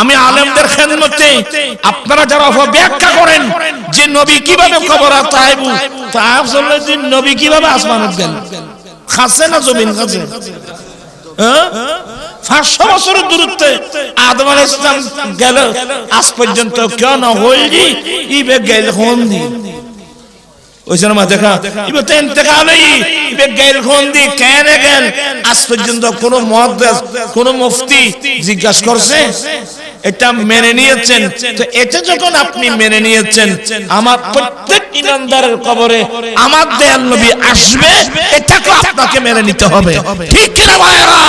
আমি আলেমদের খেদমতে আপনারা যারা ব্যাখ্যা করেন যে নবী কীভাবে চললে যে নবী কীভাবে আসমানত গেল খাসে না জমিন খাসে? হ্যাঁ? পাঁচশো বছরের দূরত্বে আদম আলাইহিস ইসলাম গেল, আজ পর্যন্ত কেন হইলি, ইবে গেল হন দি ওই জন্য দেখা, ইবে তো ইন্তেকাল ইবে গেল হন দি কেন গেল? আজ পর্যন্ত কোন মুহাদ্দিস কোন মুফতি জিজ্ঞাসা করছে? এটা মেনে নিয়েছেন। তো এটা যখন আপনি মেনে নিয়েছেন আমার প্রত্যেক ইমানদারের কবরে আমার দয়াল নবী আসবে এটাকে আপনাকে মেনে নিতে হবে। ঠিক কিনা ভাইরা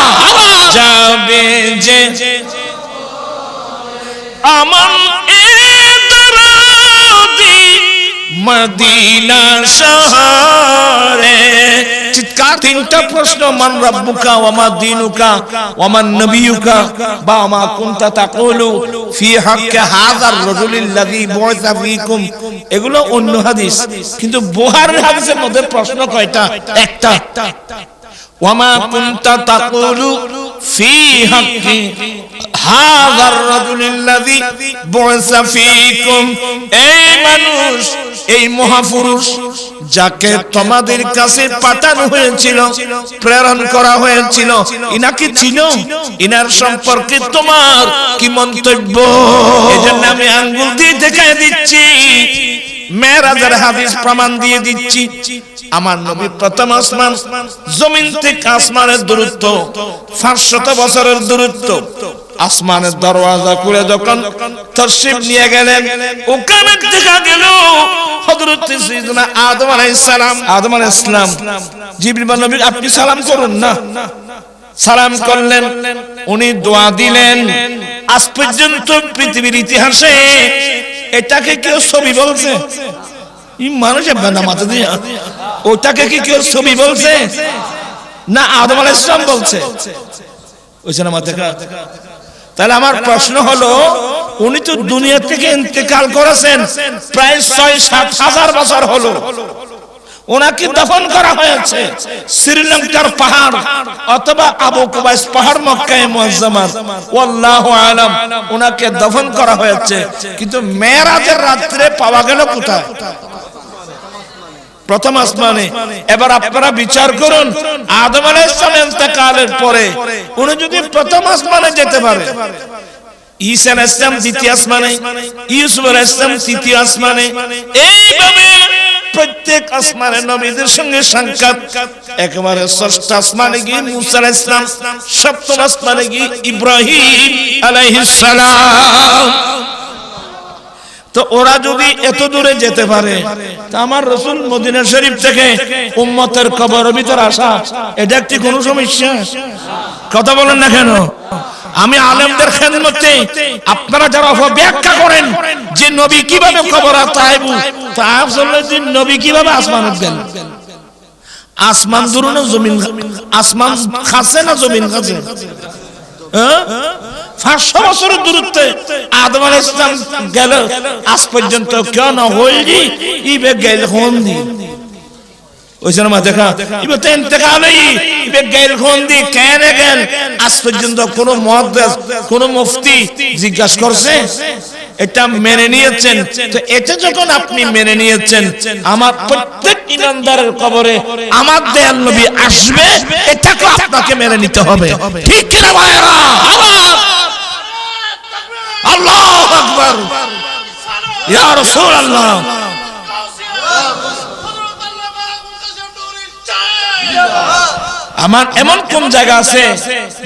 যাবে যে আমার মদিনা শহরে চিৎকার তিনটা প্রশ্ন, মান রাব্বুকা ওয়া মা দিনুকা ওয়া মান নবিয়ুকা বা মা কুনতা তাকুলু ফি হাক্কি হাযার রাজুলিল্লাযী বুইসা ফীকুম। এগুলো অন্য হাদিস, কিন্তু বুখারীর হাদিসের মধ্যে প্রশ্ন কয়টা? একটা। ওয়ামা কুনতা তাকুলু ফি হাক্কি হাযার রাজুলিল্লাযী বুইসা ফীকুম। এই মানুষ এই মহাপুরুষ যাকে তোমাদের কাছে পাঠানো হয়েছিল, প্রেরণ করা হয়েছিল, ইনাকে ছিল ইনার সম্পর্কে তোমার কি মন্তব্য? এজন্য আমি আঙ্গুল দিয়ে দেখায় দিচ্ছি। মেরাজের হাদিস প্রমাণ দিয়ে দিচ্ছি। আমার নবী প্রথম আসমান, জমিন থেকে আসমানের দূরত্ব, পাঁচশত বছরের দূরত্ব আসমানের দরওয়াজা খুলে যখন তশরিফ নিয়ে গেলেন ওখানে দেখা গেল। হযরত সাইয়েদনা আদম আলাইহিস সালাম, আদম আলাইহিস সালাম, জিবরিল আপনি সালাম করুন না। সালাম করলেন, উনি দোয়া দিলেন। আজ পর্যন্ত পৃথিবীর ইতিহাসে এটাকে কেউ ছবি বলছে? মানুষ না মাথা দিয়ে। ওটাকে কি কেউ ছবি বলছে? না, আদম আলাইহিস সালাম বলছে। ওইছে না মাথা তাহলে আমার প্রশ্ন হলো উনি তো দুনিয়া থেকে ইন্তেকাল করেছেন প্রায় ছয় সাত হাজার বছর হলো। ওনাকে দফন করা হয়েছে শ্রীলঙ্কার পাহাড় অথবা আবু কুবাইস পাহাড় মক্কায় মুআজ্জামান ওয়াল্লাহু আলাম। ওনাকে দফন করা হয়েছে। কিন্তু মেরাজের রাত্রে পাওয়া গেল কোথায়? প্রথম আসমানে। এবার আপনারা বিচার করুন। আদম আলাইহিস ইন্তেকালের পরে উনি যদি প্রথম আসমানে যেতে পারে। ঈসা আলাইহিস সালাম দ্বিতীয় আসমানে ইউসুফ আলাইহিস তৃতীয় আসমানে। এইভাবে প্রত্যেক নবীদের সঙ্গে সাক্ষাৎ। একেবারে ষষ্ঠ আসমানে গিয়ে মুসা আলাইহিস সালাম সপ্তম আসমানে গিয়ে ইব্রাহিম তো ওরা যদি এত দূরে যেতে পারে, তা আমার রসুল মদিনা শরীফ থেকে উম্মতের কবর ভিতর আসা, এটা একটি কোনো সমস্যা? কথা বলেন না কেন? আমি আলেমদের খেদমতে আপনারা যারা ব্যাখ্যা করেন যে নবী কীভাবে কবর তাইবু চললে যে নবী কীভাবে আসমানত গেল আসমান দূর না জমিন আসমান খাসে না জমিন খাসে? পাঁচশো বছরের দূরত্বে আদম ইসলাম গেল। আজ পর্যন্ত কেন হইলি ইবে গেল হন দি ওই জন্য দেখা, ইবে তো ইন্তেকাল ইবে গেল হন দি কেন গেল? আজ পর্যন্ত কোন মহাদেশ কোন মুফতি জিজ্ঞাসা করছে? এটা মেনে নিয়েছেন। তো এটা যখন আপনি মেনে নিয়েছেন, আমার প্রত্যেক ইমানদারের কবরে আমার দয়াল নবী আসবে এটাকে আপনাকে মেনে নিতে হবে। ঠিক কিনা ভাইরা আল্লাহ আকবার। ইয়া রাসূলুল্লাহ। আমার এমন কোন জায়গা আছে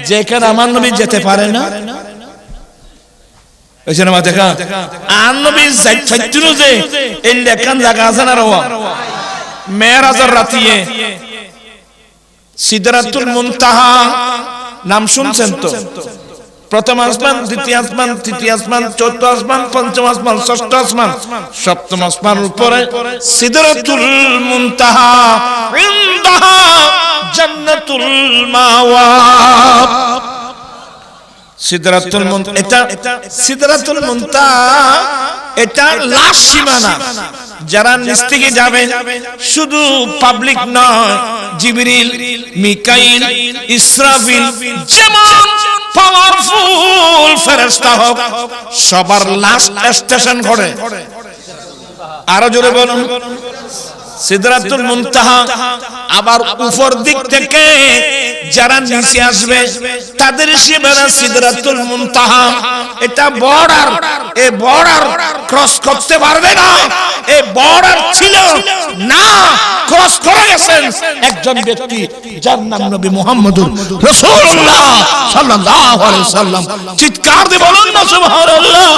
যেখানে আমার নবী যেতে পারে না? ওইখানে মা নাম শুনছেন তো? প্রথম আসমান, দ্বিতীয় আসমান, তৃতীয় আসমান চতুর্থ আসমান, পঞ্চম আসমান, ষষ্ঠ আসমান, সপ্তম আসমান উপরে সিদরাতুল মুনতাহা, ইনদাহা জান্নাতুল মুনতাহা এটা সিদরাতুল মুনতাহা এটা লাস্ট সীমানা। যারা নিচ থেকে যাবে শুধু পাবলিক নয় জিবরিল মিকাইল ইসরাফিল যেমন পাওয়ারফুল ফেরেশতা হোক সবার লাস্ট স্টেশন ঘরে। আরও জোরে বলুন। সিদরাতুল মুনতাহা আবার উপর দিক থেকে যারা নিচে আসবে, তাদের শিবেরা সিদরাতুল মুনতাহা। এটা বর্ডার এই বর্ডার ক্রস করতে পারবে না। এ বর্ডার ছিল না ক্রস করে গেছেন একজন ব্যক্তি যার নাম নবী মুহাম্মদুর রাসূলুল্লাহ সাল্লাল্লাহু আলাইহি সাল্লাম। চিৎকার দিয়ে বলুন না, সুবহানাল্লাহ।